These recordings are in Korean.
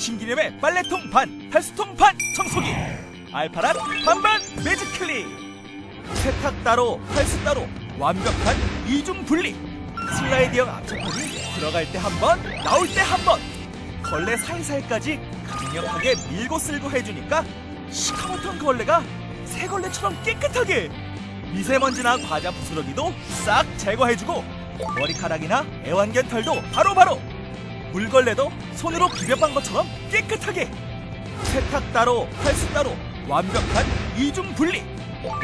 신기념의 빨래통 반, 탈수통 반 청소기. 알파락 반반 매직 클린. 세탁 따로, 탈수 따로 완벽한 이중 분리. 슬라이드형 앞차판이 들어갈 때 한 번, 나올 때 한 번. 걸레 사이사이까지 강력하게 밀고 쓸고 해주니까 시커멓던 걸레가 새 걸레처럼 깨끗하게 미세먼지나 과자 부스러기도 싹 제거해주고 머리카락이나 애완견 털도 바로바로 물걸레도 손으로 비벼빤 것처럼 깨끗하게. 세탁 따로 탈수 따로 완벽한 이중 분리.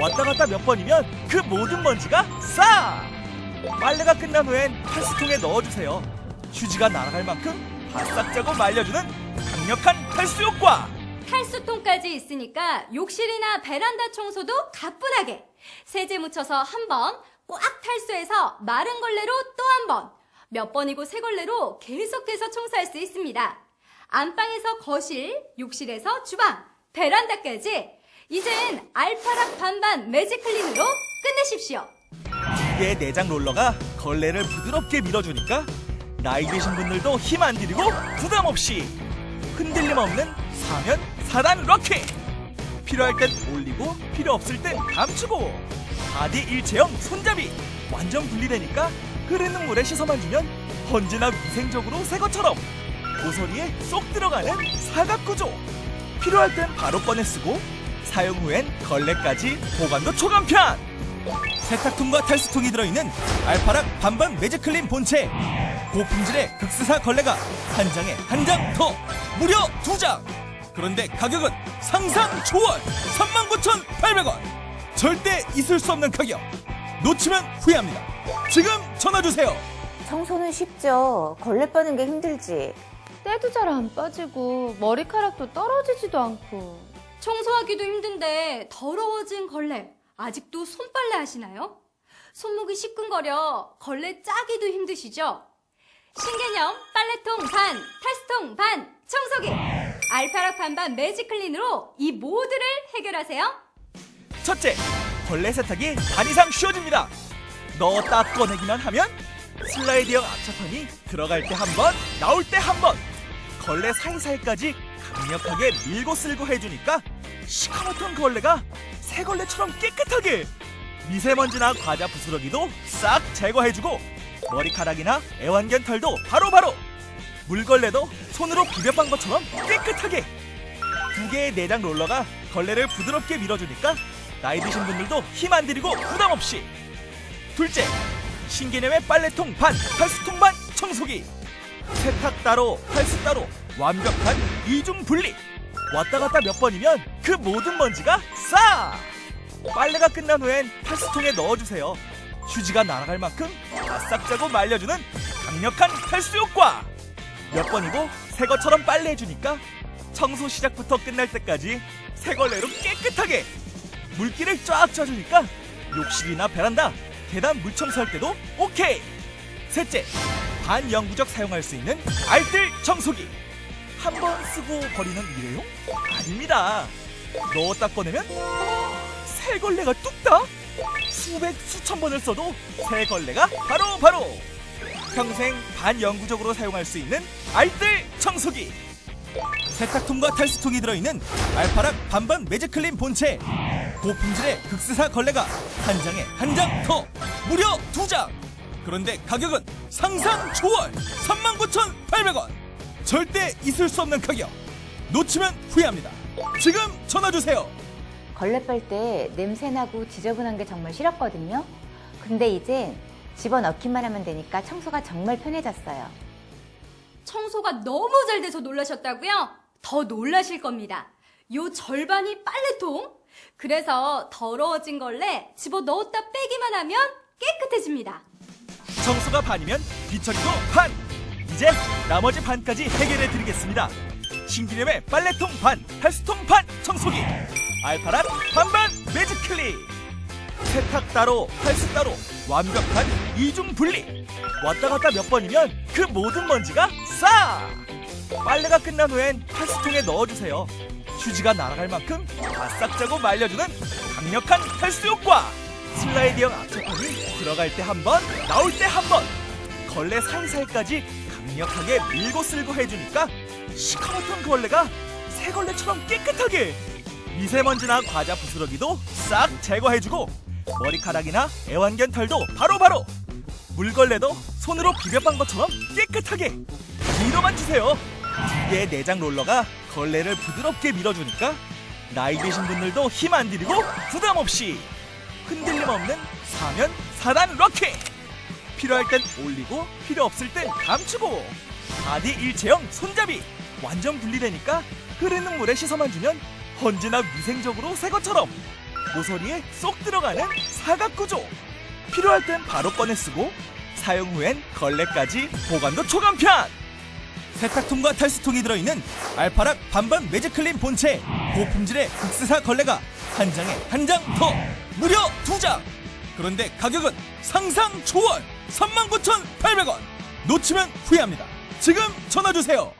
왔다 갔다 몇 번이면 그 모든 먼지가 싹! 빨래가 끝난 후엔 탈수통에 넣어주세요. 휴지가 날아갈 만큼 바싹 짜고 말려주는 강력한 탈수 효과. 탈수통까지 있으니까 욕실이나 베란다 청소도 가뿐하게. 세제 묻혀서 한 번, 꽉 탈수해서 마른 걸레로 또 한 번, 몇 번이고 새 걸레로 계속해서 청소할 수 있습니다. 안방에서 거실, 욕실에서 주방, 베란다까지 이젠 알파락 반반 매직 클린으로 끝내십시오. 이게 내장 롤러가 걸레를 부드럽게 밀어주니까 나이 드신 분들도 힘 안 들이고 부담 없이 흔들림 없는 사면 4단 럭키 필요할 땐 올리고 필요 없을 땐 감추고 바디 일체형 손잡이 완전 분리되니까 흐르는 물에 씻어만 주면 언제나 위생적으로 새 것처럼 모서리에 쏙 들어가는 사각 구조. 필요할 땐 바로 꺼내 쓰고 사용 후엔 걸레까지 보관도 초간편. 세탁통과 탈수통이 들어있는 알파락 반반 매직클린 본체. 고품질의 극스사 걸레가 한 장에 한 장 더 무려 두 장. 그런데 가격은 상상 초월 39,800원. 절대 있을 수 없는 가격 놓치면 후회합니다 지금 전화 주세요 청소는 쉽죠. 걸레 빠는 게 힘들지. 때도 잘 안 빠지고 머리카락도 떨어지지도 않고 청소하기도 힘든데 더러워진 걸레 아직도 손빨래 하시나요? 손목이 시큰거려 걸레 짜기도 힘드시죠? 신개념 빨래통 반, 탈수통 반, 청소기 알파락 반반 매직 클린으로 이 모두를 해결하세요. 첫째, 걸레 세탁이 반 이상 쉬워집니다. 넣었다 꺼내기만 하면 슬라이드형 앞차판이 들어갈 때 한 번, 나올 때 한 번, 걸레 사이사이까지 강력하게 밀고 쓸고 해주니까 시커멓던 걸레가 새 걸레처럼 깨끗하게 미세먼지나 과자 부스러기도 싹 제거해주고 머리카락이나 애완견 털도 바로바로 물걸레도 손으로 비벼빤 것처럼 깨끗하게 두 개의 내장 롤러가 걸레를 부드럽게 밀어주니까 나이 드신 분들도 힘 안 들이고 부담 없이. 둘째 신개념의 빨래통 반 탈수통 반 청소기. 세탁 따로 탈수 따로 완벽한 이중 분리. 왔다 갔다 몇 번이면 그 모든 먼지가 싹 빨래가 끝난 후엔 탈수통에 넣어주세요. 휴지가 날아갈 만큼 바싹 짜고 말려주는 강력한 탈수 효과. 몇 번이고 새 것처럼 빨래해주니까 청소 시작부터 끝날 때까지 새 걸레로 깨끗하게 물기를 쫙 짜주니까 욕실이나 베란다, 계단 물 청소할 때도 오케이. 셋째, 반영구적 사용할 수 있는 알뜰 청소기. 한 번 쓰고 버리는 일회용? 아닙니다. 넣었다 꺼내면 새 걸레가 뚝딱 수백 수천 번을 써도 새 걸레가 바로 바로 평생 반영구적으로 사용할 수 있는 알뜰 청소기. 세탁통과 탈수통이 들어있는 알파락 반반 매직클린 본체 고품질의 극스사 걸레가 한 장에 한 장 더 무려 두 장 그런데 가격은 상상 초월 39,800원 절대 있을 수 없는 가격 놓치면 후회합니다 지금 전화주세요 걸레 빨때 냄새 나고 지저분한 게 정말 싫었거든요. 근데 이젠 집어넣기만 하면 되니까 청소가 정말 편해졌어요. 청소가 너무 잘 돼서 놀라셨다고요? 더 놀라실 겁니다. 요 절반이 빨래통. 그래서 더러워진 걸레 집어 넣었다 빼기만 하면 깨끗해집니다. 청소가 반이면 뒤처리도 반! 이제 나머지 반까지 해결해 드리겠습니다. 신기념의 빨래통 반 탈수통 반 청소기 알파락 반반 매직클린 세탁 따로 탈수 따로 완벽한 이중 분리. 왔다 갔다 몇 번이면 그 모든 먼지가 싹! 빨래가 끝난 후엔 탈수통에 넣어주세요 휴지가 날아갈 만큼 바싹 짜고 말려주는 강력한 탈수 효과 슬라이드형 앞차판이 들어갈 때 한 번, 나올 때 한 번. 걸레 사이사이까지 강력하게 밀고 쓸고 해주니까 시커멓던 걸레가 새 걸레처럼 깨끗하게 미세먼지나 과자 부스러기도 싹 제거해주고 머리카락이나 애완견 털도 바로바로 물걸레도 손으로 비벼빤 것처럼 깨끗하게 밀어만 주세요 두 개의 내장 롤러가 걸레를 부드럽게 밀어주니까 나이 드신 분들도 힘 안 들이고 부담 없이 흔들림 없는 사면 4단 럭키. 필요할 땐 올리고 필요 없을 땐 감추고 바디 일체형 손잡이 완전 분리되니까 흐르는 물에 씻어만 주면 언제나 위생적으로 새 것처럼 모서리에 쏙 들어가는 사각 구조. 필요할 땐 바로 꺼내 쓰고 사용 후엔 걸레까지 보관도 초간편 세탁통과 탈수통이 들어있는 알파락 반반 매직클린 본체. 고품질의 국스사 걸레가 한 장에 한 장 더 무려 두 장. 그런데 가격은 상상 초월 39,800원. 놓치면 후회합니다. 지금 전화주세요